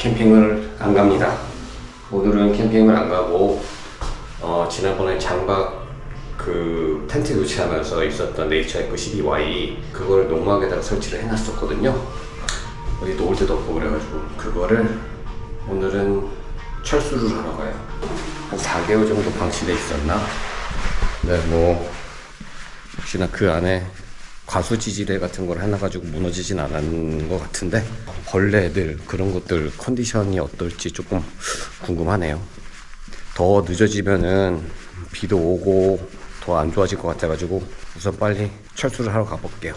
캠핑을 안 갑니다. 오늘은 캠핑을 안 가고 어, 지난번에 장박 그 텐트 교체하면서 있었던 네이처에코 12Y 그걸 농막에다가 설치를 해놨었거든요. 어디 놓을 데도 없고 그래가지고 그거를 오늘은 철수를 하러 가요. 한 4개월 정도 방치돼 있었나? 네, 뭐 혹시나 그 안에 과수 지지대 같은 걸 해놔가지고 무너지진 않은 것 같은데 벌레들 그런 것들 컨디션이 어떨지 조금 궁금하네요. 더 늦어지면은 비도 오고 더 안 좋아질 것 같아가지고 우선 빨리 철수를 하러 가볼게요.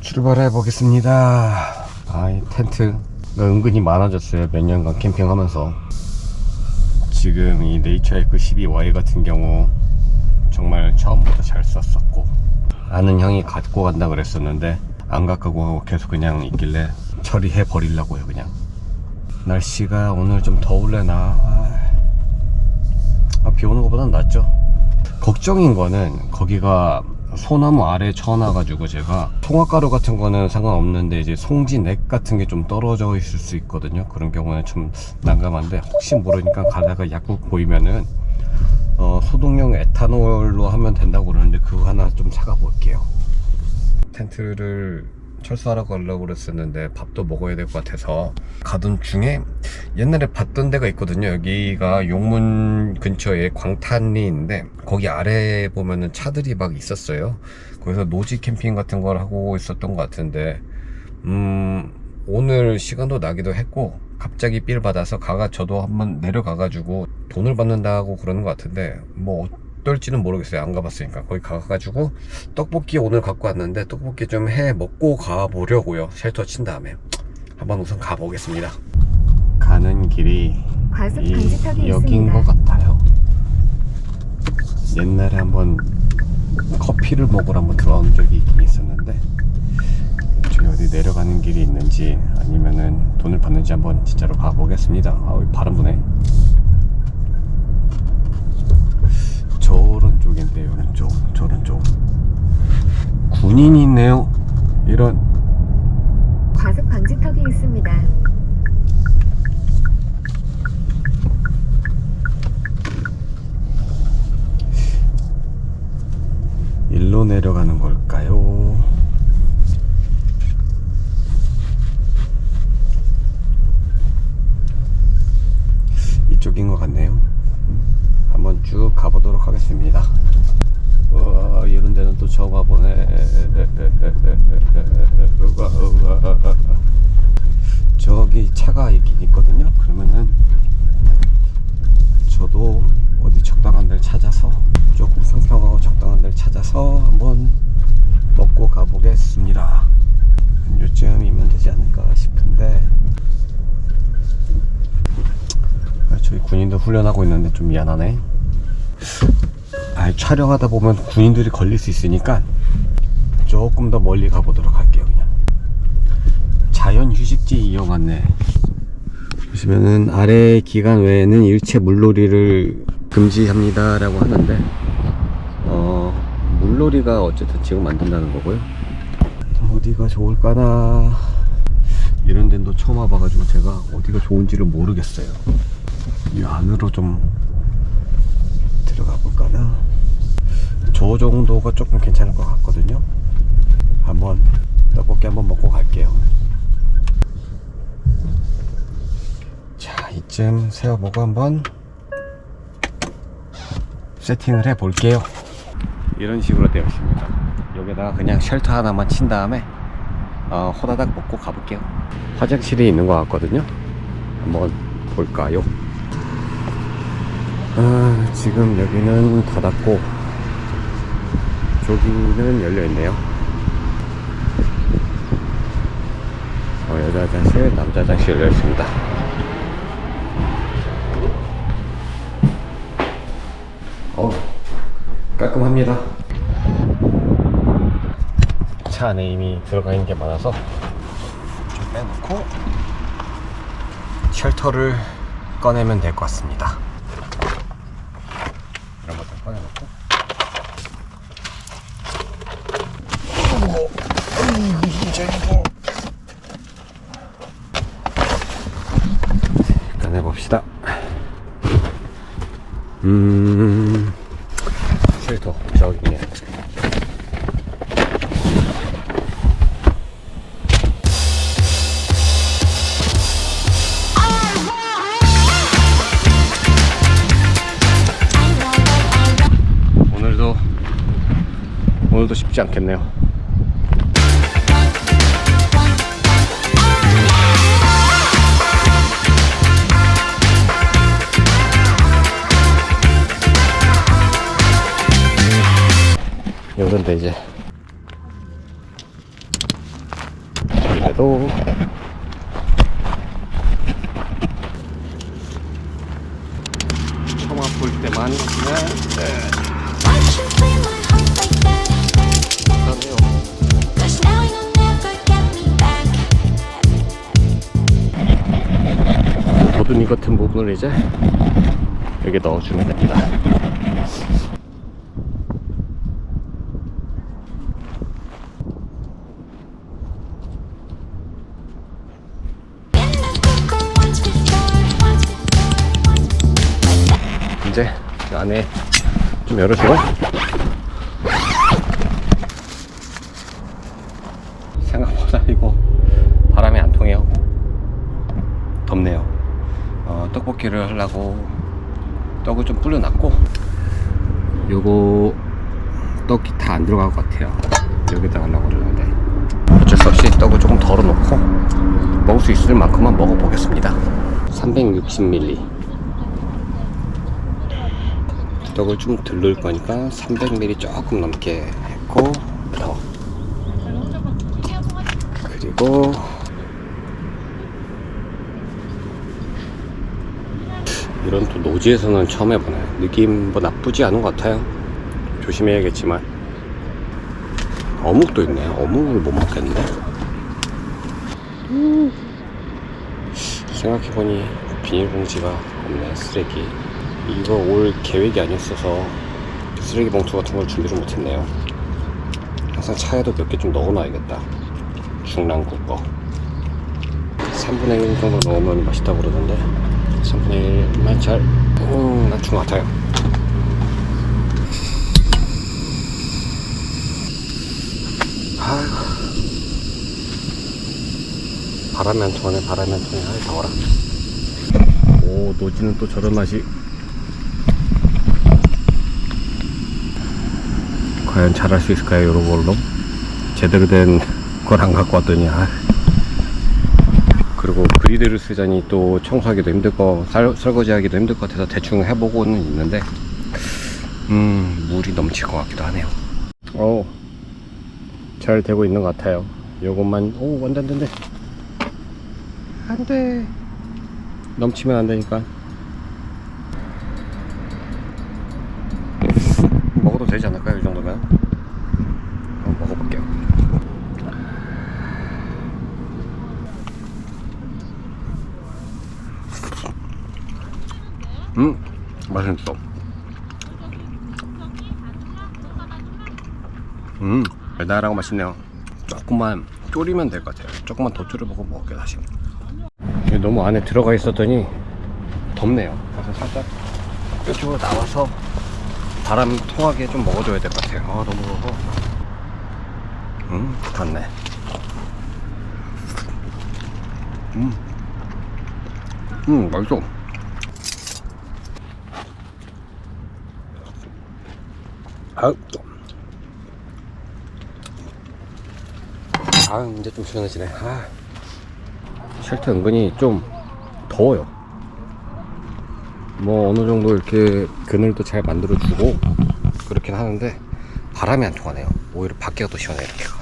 출발해 보겠습니다. 아이 텐트가 은근히 많아졌어요. 몇 년간 캠핑하면서 지금 이 네이처 에크 12Y 같은 경우 정말 처음부터 잘 썼었고 아는 형이 갖고 간다 그랬었는데 안 갖고 가고 계속 그냥 있길래 처리해 버리려고요 그냥. 날씨가 오늘 좀 더울래나? 아, 아, 비 오는 것보단 낫죠. 걱정인 거는 거기가 소나무 아래 쳐놔가지고 제가 송화가루 같은 거는 상관없는데 이제 송지넥 같은 게 좀 떨어져 있을 수 있거든요. 그런 경우는 좀 난감한데 혹시 모르니까 가다가 약국 보이면은 어, 소독용 에탄올로 하면 된다고 그러는데 그거 하나 좀 사가 볼게요. 텐트를 철수하러 가려고 그랬었는데 밥도 먹어야 될 것 같아서 가던 중에 옛날에 봤던 데가 있거든요. 여기가 용문 근처에 광탄리 있는데 거기 아래 보면은 차들이 막 있었어요. 거기서 노지 캠핑 같은 걸 하고 있었던 것 같은데 음 오늘 시간도 나기도 했고 갑자기 삘 받아서 가가 저도 한번 내려가 가지고 돈을 받는다고 그러는 것 같은데 뭐 어떨지는 모르겠어요. 안 가봤으니까. 거기 가가지고 떡볶이 오늘 갖고 왔는데 떡볶이 좀 해 먹고 가보려고요. 쉘터 친 다음에. 한번 우선 가보겠습니다. 가는 길이 여긴. 것 같아요. 옛날에 한번 커피를 먹으러 한번 들어온 적이 있긴 있었는데 저기 어디 내려가는 길이 있는지 아니면은 돈을 받는지 한번 진짜로 가보겠습니다. 아, 바람 부네. 저런 쪽인데, 이런 쪽, 저런 쪽. 군인이 있네요. 이런. 과속 방지턱이 있습니다. 일로 내려가는 걸까요? 이쪽인 것 같네요. 한번 쭉 가보도록 하겠습니다. 와, 이런 데는 또 처음 와보네. 우와, 우와. 저기 차가 있긴 있거든요. 그러면은 저도 어디 적당한 데를 찾아서 조금 평평하고 적당한 데를 찾아서 한번 먹고 가보겠습니다. 요쯤이면 되지 않을까 싶은데 아, 저기 군인들 훈련하고 있는데 좀 미안하네. 아, 촬영하다 보면 군인들이 걸릴 수 있으니까 조금 더 멀리 가보도록 할게요. 그냥 자연 휴식지 이용하네. 보시면은 아래 기간 외에는 일체 물놀이를 금지합니다 라고 하는데 어 물놀이가 어쨌든 지금 안 된다는 거고요. 어디가 좋을까나 이런 또 처음 와봐가지고 제가 어디가 좋은지를 모르겠어요. 이 안으로 좀 들어가 볼까나. 저 정도가 조금 괜찮을 것 같거든요. 한번 떡볶이 한번 먹고 갈게요. 자, 이쯤 세워보고 한번 세팅을 해 볼게요. 이런 식으로 되어 있습니다. 여기다가 그냥 쉘터 하나만 친 다음에 어, 호다닥 먹고 가볼게요. 화장실이 있는 것 같거든요. 한번 볼까요? 아, 지금 여기는 닫았고 저기는 열려 있네요. 어, 여자 화장실, 남자 화장실 열려 있습니다. 어 깔끔합니다. 차 안에 이미 들어가 있는 게 많아서 좀 빼놓고 쉘터를 꺼내면 될 것 같습니다. 꺼내놓고. 진짜 이거. 봅시다. 음, 쉘터 저기네. 쉽지 않겠네요. 요런데 이제 그래도 처음 볼 때만 그냥 네. 버든이 같은 부분을 이제 여기 넣어주면 됩니다. 이제 이 안에 좀 열어주고. 생각보다 이거 바람이 안 통해요. 덥네요 어, 떡볶이를 하려고 떡을 좀 불려놨고 요거 떡이 다 안 들어갈 것 같아요. 여기다 하려고 그러는데. 어쩔 수 없이 떡을 조금 덜어놓고 먹을 수 있을 만큼만 먹어보겠습니다. 360ml 떡을 좀 들를 거니까 300ml 조금 넘게 했고 더 그리고 이런 또 노지에서는 처음 해보네 느낌 뭐 나쁘지 않은 것 같아요 조심해야겠지만 어묵도 있네 어묵을 못 먹겠는데 음. 생각해보니 비닐봉지가 없네 쓰레기 이거 올 계획이 아니었어서 쓰레기 봉투 같은 걸 준비를 못했네요. 항상 차에도 몇 개 좀 넣어놔야겠다. 중랑구 거. 3분의 1 정도 넣으면 맛있다고 그러던데 3분의 1만 잘 음, 맞춘 것 같아요. 아이고 바람이 안 통하네 바람이 안 통해. 아이 더워라. 오 노지는 또 저런 맛이. 과연 잘할 수 있을까요 이런 걸로? 제대로 된 걸 안 갖고 왔더니 아. 그리고 그리드를 쓰자니 또 청소하기도 힘들 거 설, 설거지하기도 힘들 것 같아서 대충 해보고는 있는데 음 물이 넘칠 것 같기도 하네요. 오잘 되고 있는 것 같아요. 요것만 오 완전 된대. 안돼. 넘치면 안 되니까. 먹어도 되지 않을까요? 이 정도면 한번 먹어볼게요 음 맛있어 음 달달하고 맛있네요 조금만 졸이면 될 것 같아요 조금만 더 졸여보고 먹을게요 다시 너무 안에 들어가 있었더니 덥네요. 그래서 살짝 이쪽으로 나와서 바람 통하게 좀 먹어줘야 될 것 같아요. 아 너무 더워서. 음, 좋네. 음, 음, 맛있어. 아, 아 이제 좀 시원해지네. 아. 쉘터 은근히 좀 더워요. 뭐 어느 정도 이렇게 그늘도 잘 만들어 주고 그렇긴 하는데 바람이 안 통하네요. 오히려 밖에가 더 시원해 이렇게가.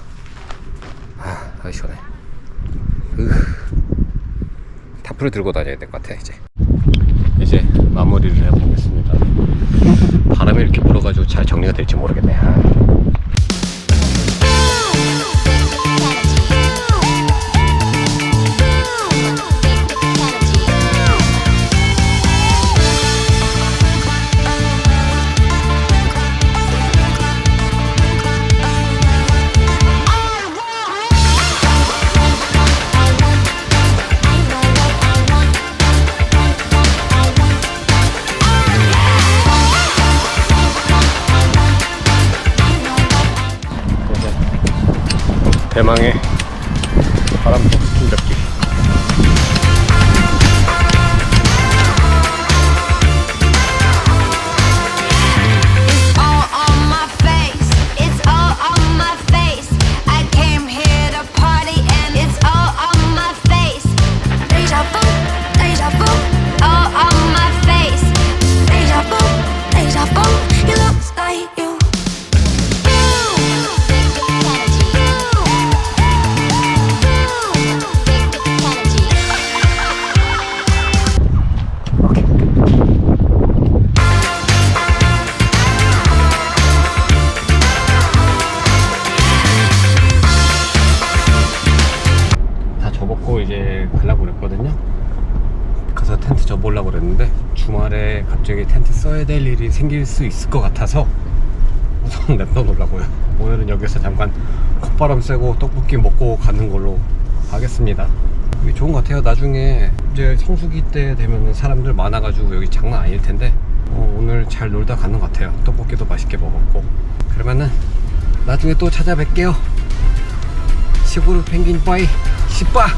아, 아주 시원해. 으. 타프를 들고 다녀야 될 것 같아 이제. 이제 마무리를 해보겠습니다. 바람이 이렇게 불어가지고 잘 정리가 될지 모르겠네. 아. 대망의 바람속 스 갑자기 텐트 써야 될 일이 생길 수 있을 것 같아서 우선 냅둬놓으려고요. 오늘은 여기서 잠깐 콧바람 쐬고 떡볶이 먹고 가는 걸로 하겠습니다. 여기 좋은 것 같아요. 나중에 이제 성수기 때 되면 사람들 많아가지고 여기 장난 아닐 텐데 어, 오늘 잘 놀다 가는 것 같아요. 떡볶이도 맛있게 먹었고 그러면은 나중에 또 찾아뵐게요. 시골 펭귄 빠이 시빠